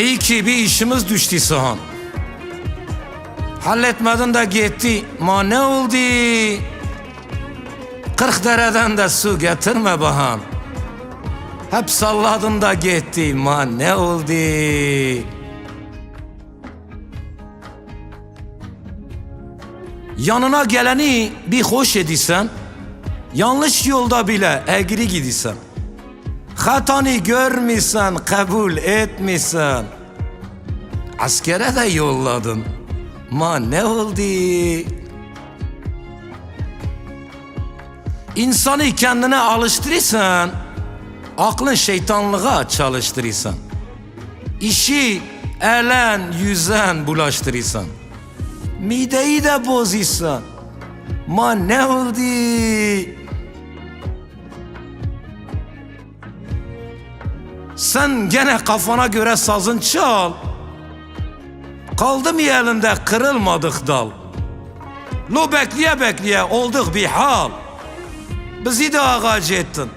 İyi ki bir işimiz düştü sahan. Halletmedin de gitti. Ma ne oldu? Kırk dereden de su getirme bahan. Hep salladın da gitti. Ma ne oldu? Yanına geleni bir hoş edisen, yanlış yolda bile egri gidisen. Hatanı görmüşsen, kabul etmişsen. Askere de yolladın. Ma ne oldu? İnsanı kendine alıştırırsan, aklın şeytanlığa çalıştırırsan. İşi elen yüzen bulaştırırsan. Mideyi de bozursan. Ma ne oldu? Sen gene kafana göre sazın çal. Kaldı mı elinde kırılmadık dal. Lo bekleye bekleye olduk bir hal. Bizi de ağaç ettin.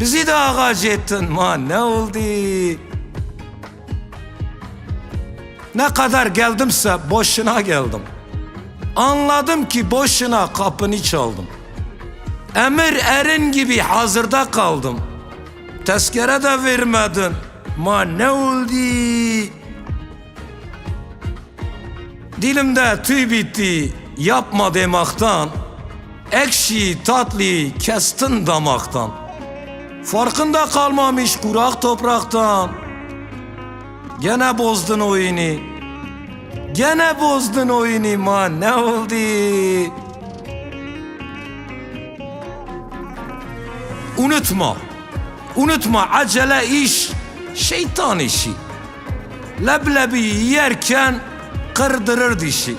Bizi de ağaç ettin. Ma ne oldu? Ne kadar geldimse boşuna geldim. Anladım ki boşuna kapını çaldım. Emir erin gibi hazırda kaldım. Tezkere de vermedin. Ma ne oldu? Dilimde tüy bitti yapma demaktan. Ekşi tatlı kestin damaktan. Farkında kalmamış kurak topraktan. Gene bozdun oyunu. Gene bozdun oyunu ma ne oldu? Unutma. Unutma acele iş şeytan işi. Leblebi yerken kırdırır dişi.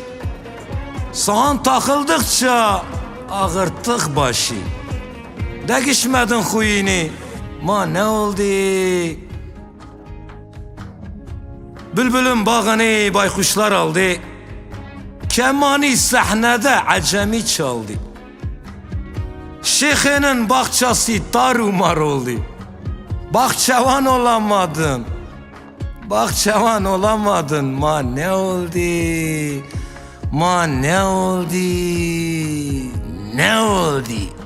Soğan takıldıkça ağırttık başı. Değişmedin huyunu. Ma ne oldu? Bülbülün bağını baykuşlar aldı. Kemanı sahnede acemi çaldı. Şeyhinin bahçesi tarumar oldu. Bahçevan olamadın. Bahçevan olamadın. Ma ne oldu? Ma ne oldu? Ne oldu?